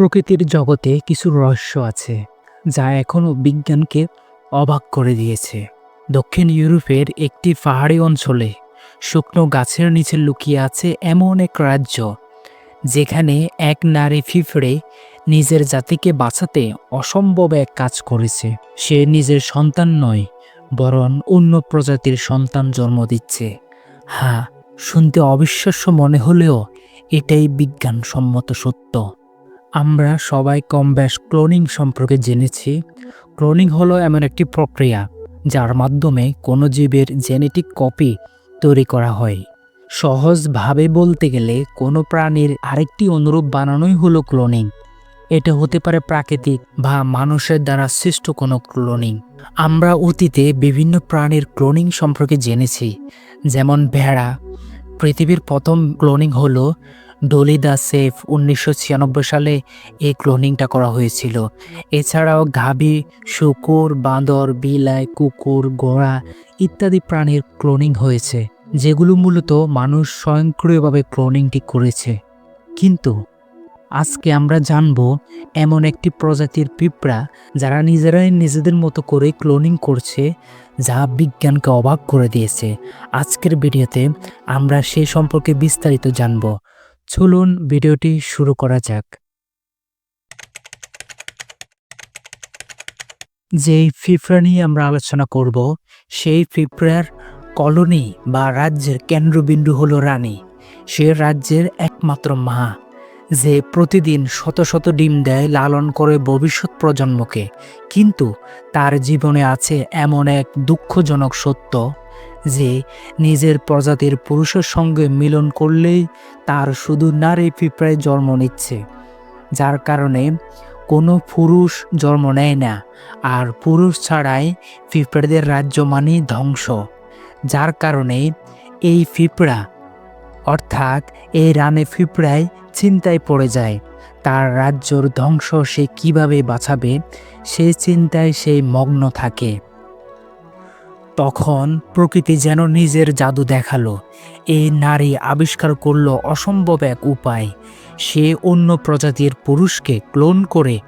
প্রকৃতির জগতে কিছু রহস্য আছে, যা এখনও বিজ্ঞানকে অবাক করে দিয়েছে। দক্ষিণ ইউরোপের একটি পাহাড়ি অঞ্চলে শুকনো গাছের নিচে লুকিয়ে আছে এমন এক রাজ্য, যেখানে এক নারী ফিফড়ে নিজের জাতিকে বাঁচাতে অসম্ভব এক কাজ করেছে। সে নিজের সন্তান নয়, বরং অন্য প্রজাতির সন্তান জন্ম দিচ্ছে। হ্যাঁ শুনতে অবিশ্বাস্য মনে হলেও এটাই বিজ্ঞানসম্মত সত্য। আমরা সবাই কম বেশ ক্লোনিং সম্পর্কে জেনেছি। ক্লোনিং হলো এমন একটি প্রক্রিয়া যার মাধ্যমে কোনো জীবের জেনেটিক কপি তৈরি করা হয়। সহজভাবে বলতে গেলে কোনো প্রাণীর আরেকটি অনুরূপ বানানোই হলো ক্লোনিং। এটা হতে পারে প্রাকৃতিক বা মানুষের দ্বারা সৃষ্ট কোনো ক্লোনিং। আমরা অতীতে বিভিন্ন প্রাণীর ক্লোনিং সম্পর্কে জেনেছি, যেমন ভেড়া। পৃথিবীর প্রথম ক্লোনিং হলো ডলি দা সেফ উনিশশো ছিয়ানব্বই সালে এই ক্লোনিংটা করা হয়েছিল। এছাড়াও গাভী শুকুর, বাঁদর, বিলাই, কুকুর, ঘোড়া ইত্যাদি প্রাণীর ক্লোনিং হয়েছে, যেগুলো মূলত মানুষ স্বয়ংক্রিয়ভাবে ক্লোনিংটি করেছে। কিন্তু আজকে আমরা জানব এমন একটি প্রজাতির পিঁপড়া যারা নিজেরাই নিজেদের মতো করে ক্লোনিং করছে, যা বিজ্ঞানকে অবাক করে দিয়েছে। আজকের ভিডিওতে আমরা সে সম্পর্কে বিস্তারিত জানব। চলুন ভিডিওটি শুরু করা যাক। যেই ফিফরা নিয়ে আমরা আলোচনা করব, সেই ফিফরার কলোনি বা রাজ্যের কেন্দ্রবিন্দু হলো রানী। সে রাজ্যের একমাত্র মা যে প্রতিদিন শত শত ডিম দেয় লালন করে ভবিষ্যৎ প্রজন্মকে। কিন্তু তার জীবনে আছে এমন এক দুঃখজনক সত্য, যে নিজের প্রজাতির পুরুষের সঙ্গে মিলন করলেই তার শুধু নারী পিঁপড়ায় জন্ম নিচ্ছে। যার কারণে কোনো পুরুষ জন্ম নেয় না, আর পুরুষ ছাড়াই পিঁপড়াদের রাজ্য মানেই ধ্বংস। যার কারণে এই পিঁপড়া অর্থাৎ এই রানে পিঁপড়ায় চিন্তায় পড়ে যায়। তার রাজ্যর ধ্বংস সে কীভাবে বাঁচাবে, সে চিন্তায় সে মগ্ন থাকে। তখন প্রকৃতি যেন নিজের জাদু দেখাল। এই নারী আবিষ্কার করল অসম্ভব এক উপায়। সে অন্য প্রজাতির পুরুষকে ক্লোন করে,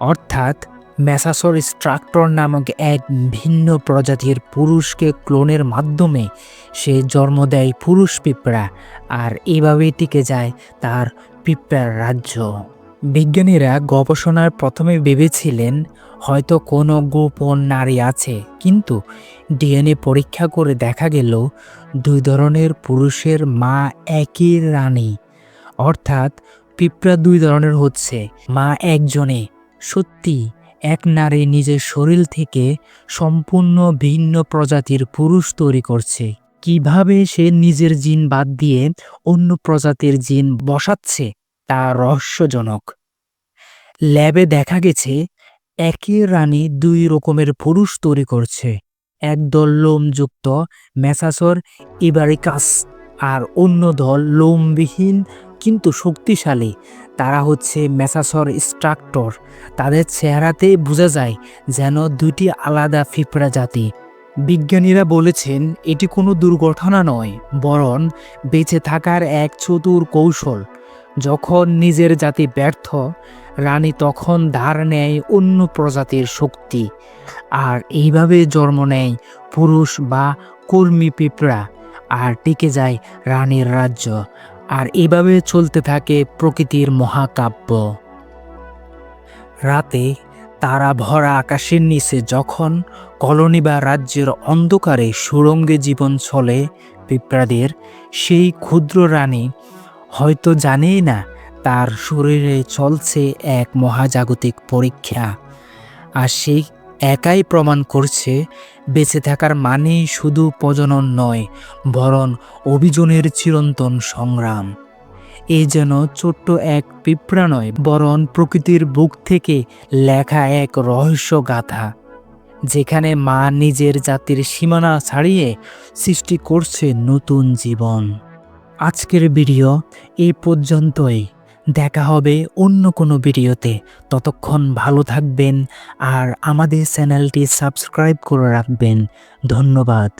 অর্থাৎ ম্যাসাসর স্ট্রাক্টর নামক এক ভিন্ন প্রজাতির পুরুষকে ক্লোনের মাধ্যমে সে জন্ম দেয় পুরুষ পিঁপড়া, আর এভাবেই টিকে যায় তার পিঁপড়ার রাজ্য। বিজ্ঞানীরা গবেষণার প্রথমে ভেবেছিলেন, হয়তো কোনো গোপন নারী আছে, কিন্তু ডিএনএ পরীক্ষা করে দেখা গেল, দুই ধরনের পুরুষের মা একই রানী। অর্থাৎ পিঁপড়া দুই ধরনের হচ্ছে, মা একজনে। সত্যি এক নারী নিজের শরীর থেকে সম্পূর্ণ ভিন্ন প্রজাতির পুরুষ তৈরি করছে। কীভাবে সে নিজের জিন বাদ দিয়ে অন্য প্রজাতির জিন বসাচ্ছে তা রহস্যজনক। ল্যাবে দেখা গেছে, একই রানী দুই রকমের পুরুষ তৈরি করছে। একদল লোমযুক্ত ম্যাসাসর ইবারিকাস, আর অন্য দল লোমবিহীন, কিন্তু শক্তিশালী তারা হচ্ছে মেসাসর স্ট্রাক্টর। তাদের চেহারাতে বোঝা যায় যেন দুটি আলাদা ফিপড়া জাতি। বিজ্ঞানীরা বলেছেন, এটি কোনো দুর্ঘটনা নয়, বরং বেঁচে থাকার এক চতুর কৌশল। যখন নিজের জাতি ব্যর্থ, রানী তখন ধার নেয় অন্য প্রজাতির শক্তি, আর এইভাবে জন্ম নেয় পুরুষ বা কর্মী পিঁপড়া, আর টিকে যায় রানীর রাজ্য। আর এভাবে চলতে থাকে প্রকৃতির মহাকাব্য। রাতে তারা ভরা আকাশের নিচে যখন কলোনি বা রাজ্যের অন্ধকারে সুরঙ্গে জীবন চলে পিঁপড়াদের, সেই ক্ষুদ্র রানী হয়তো জানেই না তার শরীরে চলছে এক মহাজাগতিক পরীক্ষা। আর সেই একাই প্রমাণ করছে, বেঁচে থাকার মানেই শুধু প্রজনন নয়, বরং অভিযোনের চিরন্তন সংগ্রাম। এ যেন ছোট্ট এক পিঁপড়া নয়, বরং প্রকৃতির বুক থেকে লেখা এক রহস্য গাথা, যেখানে মা নিজের জাতির সীমানা ছাড়িয়ে সৃষ্টি করছে নতুন জীবন। আজকের ভিডিও এই পর্যন্তই। দেখা হবে অন্য কোনো ভিডিওতে। ততক্ষণ ভালো থাকবেন আর আমাদের চ্যানেলটি সাবস্ক্রাইব করে রাখবেন। ধন্যবাদ।